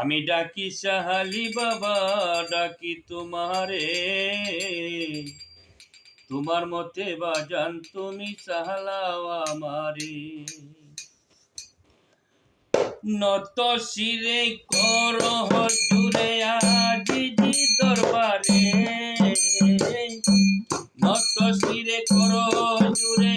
আমি ডাকি সাহালি বাবা, ডাকি তোমারে। তোমার মতে বাজান তুমি সাহালাও আমারে। নত শিরে কর হজুরে আজিজি দরবারে। নত শিরে কর হজুরে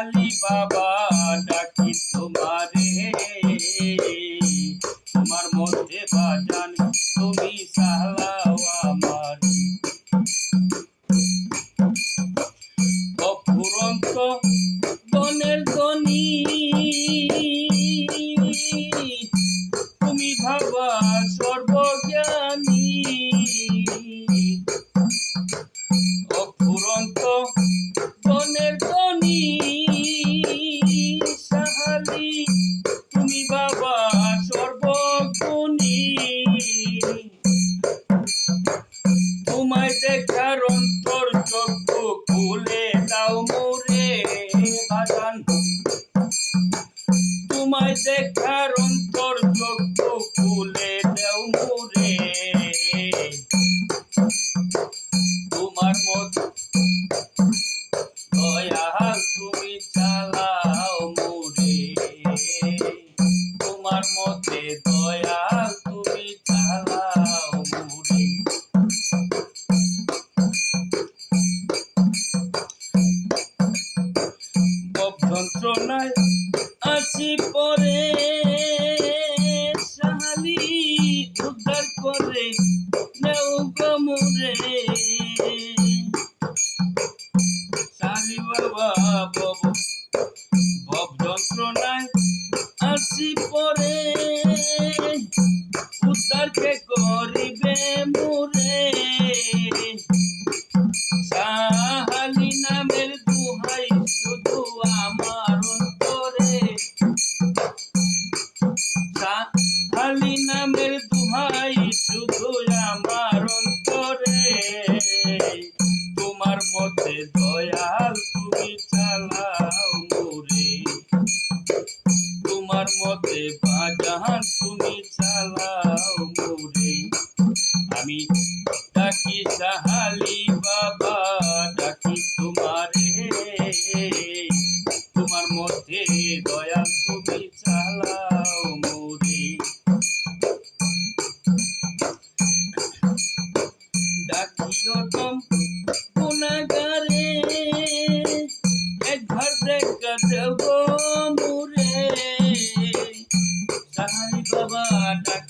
Alibaba. দয়া তুমি চালাও মুরে যন্ত্রণায় আসি পরে, সাহালি উদ্ধার করে নেও কমরে সাহালি বাবা, বব বব যন্ত্রণায় আসি পরে সাহালি বাবা, ডাকি তোমারে। তোমার মধ্যে দয়া তুমি চালাও মোরে ডাকিও তম গুণাগারে, একবার দেখা দেব মোরে। সাহালি বাবা, ডাকি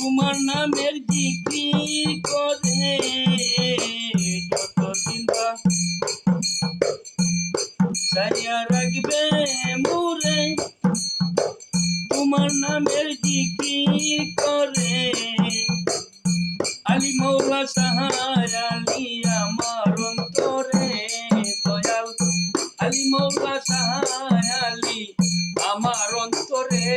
তোমার নামের জিকির করে। যত চিন্তা সারিয়া রাখবে মোরে, তোমার নামের জিকির করে। আলী মৌলা সাহায়, আলী আমার অন্তরে দয়াল। আলী মৌলা সাহায়, আলী আমার অন্তরে।